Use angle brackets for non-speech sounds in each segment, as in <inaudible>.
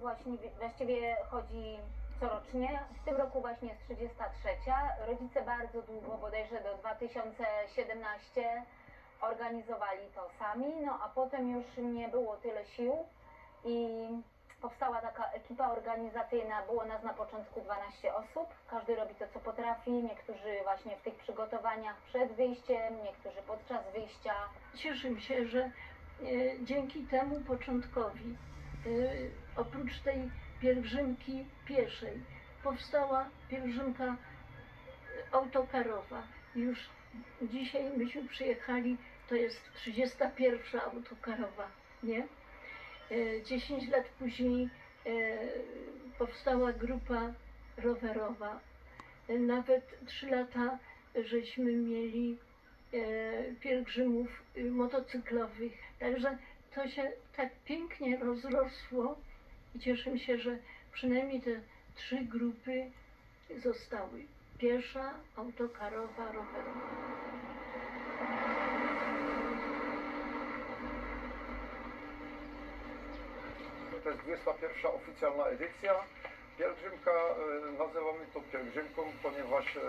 Właśnie właściwie chodzi corocznie. W tym roku właśnie jest 33. Rodzice bardzo długo, bodajże do 2017 organizowali to sami, no a potem już nie było tyle sił i powstała taka ekipa organizacyjna, było nas na początku 12 osób, każdy robi to co potrafi, niektórzy właśnie w tych przygotowaniach przed wyjściem, niektórzy podczas wyjścia, Cieszę się, że e, dzięki temu początkowi, oprócz tej pielgrzymki pieszej, powstała pielgrzymka e, autokarowa. Już dzisiaj myśmy przyjechali, to jest 31 autokarowa, nie? E, 10 lat później powstała grupa rowerowa. Nawet 3 lata żeśmy mieli pielgrzymów y, motocyklowych. Także to się tak pięknie rozrosło i cieszę się, że przynajmniej te trzy grupy zostały. Piesza, autokarowa, rowerowa. To jest 21 oficjalna edycja. Pielgrzymka, e, nazywamy to pielgrzymką, ponieważ e,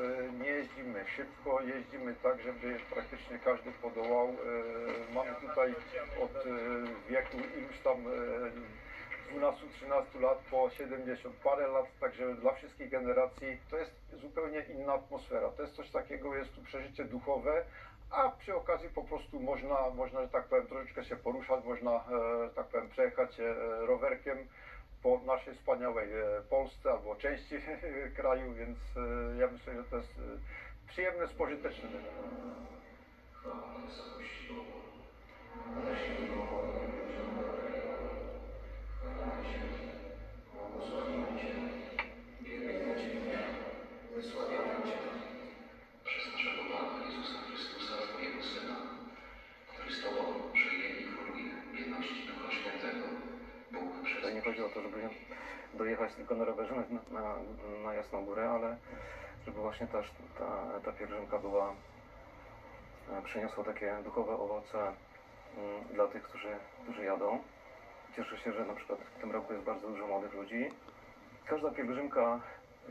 nie jeździmy szybko, jeździmy tak, żeby praktycznie każdy podołał. E, Mamy tutaj od wieku iluś tam e, 12-13 lat po 70 parę lat, także dla wszystkich generacji to jest zupełnie inna atmosfera. To jest coś takiego, jest tu przeżycie duchowe, a przy okazji po prostu można, można że tak powiem, troszeczkę się poruszać, można, że tak powiem, przejechać e, rowerkiem po naszej wspaniałej e, Polsce albo części <laughs> kraju, więc e, ja myślę, że to jest e, przyjemne, spożyteczne. Wysławiamy dojechać tylko na rowerze na, na, na Jasną Górę, ale żeby właśnie ta, ta, ta pielgrzymka była, e, przyniosła takie duchowe owoce mm, dla tych, którzy, którzy jadą. Cieszę się, że na przykład w tym roku jest bardzo dużo młodych ludzi. Każda pielgrzymka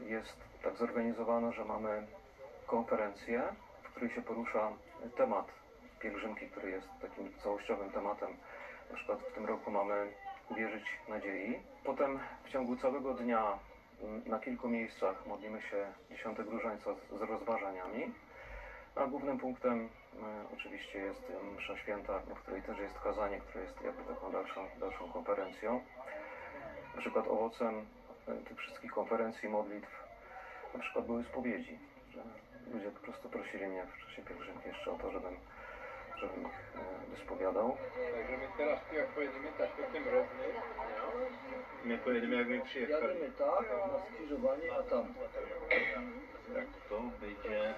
jest tak zorganizowana, że mamy konferencję, w której się porusza temat pielgrzymki, który jest takim całościowym tematem. Na przykład w tym roku mamy wierzyć nadziei. Potem w ciągu całego dnia mm, na kilku miejscach modlimy się dziesiątek różańca z rozważaniami. A głównym punktem e, oczywiście jest e, msza święta, w której też jest kazanie, które jest jakby taką dalszą, dalszą konferencją. Na przykład owocem tych wszystkich konferencji, modlitw, na przykład były spowiedzi, że ludzie po prostu prosili mnie w czasie pielgrzymki jeszcze o to, żebym, żebym ich e, wyspowiadał. Także my teraz jak pojedziemy tak po tym roku, my pojedziemy jak my przyjechali. Jadymy tak, na skrzyżowanie, a tam. Tak, to będzie...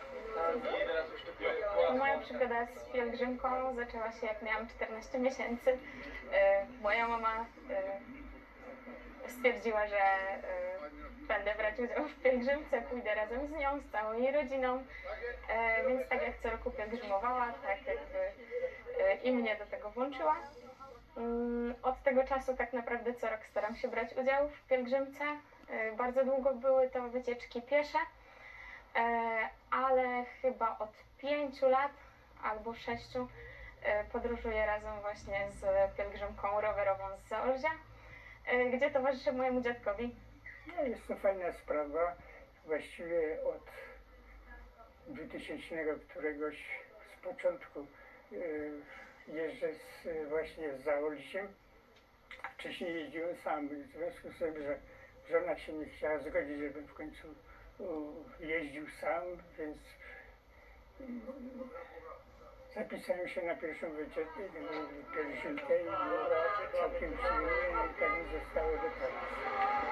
Moja przygoda z pielgrzymką zaczęła się jak miałam 14 miesięcy. E, Moja mama e, stwierdziła, że e, udział w pielgrzymce, pójdę razem z nią, z całą jej rodziną. E, Więc tak jak co roku pielgrzymowała, tak jakby e, i mnie do tego włączyła. Mm, Od tego czasu tak naprawdę co rok staram się brać udział w pielgrzymce. E, Bardzo długo były to wycieczki piesze. E, ale chyba od pięciu lat albo sześciu e, podróżuję razem właśnie z pielgrzymką rowerową z Zaolzia, gdzie towarzyszę mojemu dziadkowi. Jest to fajna sprawa. Właściwie od 2000 któregoś z początku y, jeżdżę z, właśnie z Zaolziem. Wcześniej jeździłem sam, w związku z tym, że żona się nie chciała zgodzić, żebym w końcu jeździł sam, więc y, zapisałem się na pierwszą wycieczkę, i było całkiem przyjemnie i tak mi zostało do teraz.